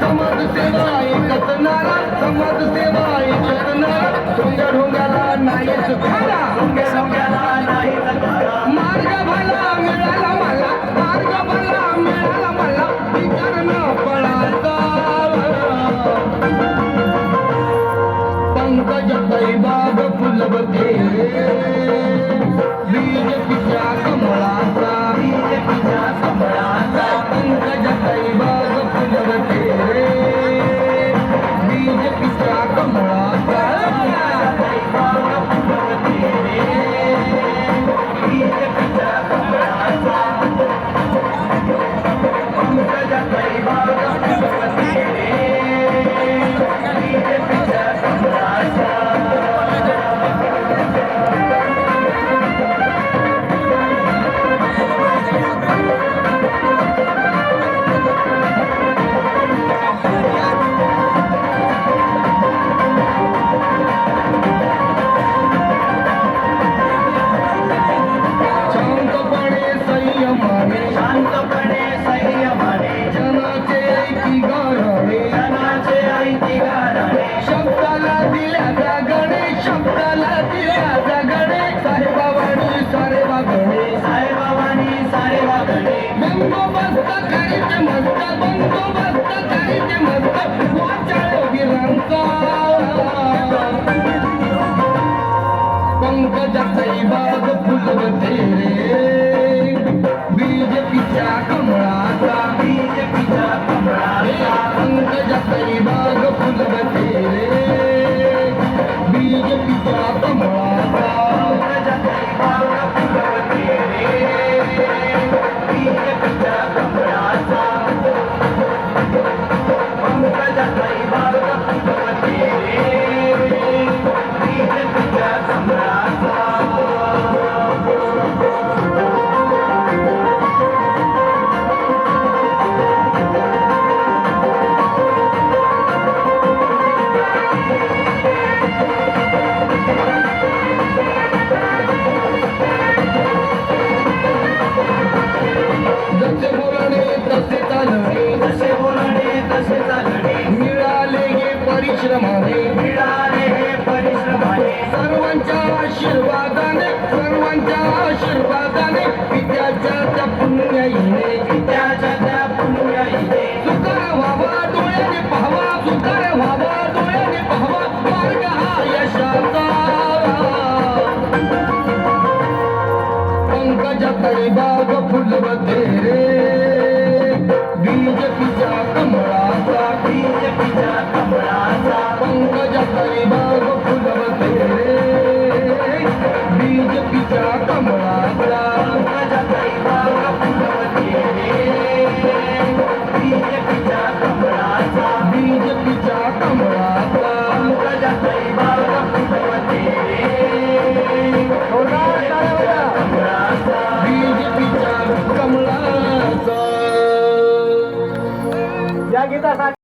समाजसेवा एकतनारा समाजसेवा एकतनारा सोंग्या ढोंग्याला नाही चुकारा मार्ग भला मिळाला मला मार्ग भला मिळाला मला विचार न पळाचा पंकज बाग फुलवते बीज पिच्या कमळाचा पंकजाचाई बाग फुलवते रे. बीजेपीच्या कमळाचा. बीजेपीच्या कमळाचा. परिश्रमाने मिळाले हे परिश्रमाने. सर्वांच्या आशीर्वादाने सर्वांच्या आशीर्वादाने विद्याच्या त्या पुण्याईने त्याच्या त्या पुण्याईने सुकर व्हावा डोळ्याने पाहावा सुकर व्हावा डोळ्याने पाहावा मार्ग हा यशाचा पंकजाताई बाग quitas aquí.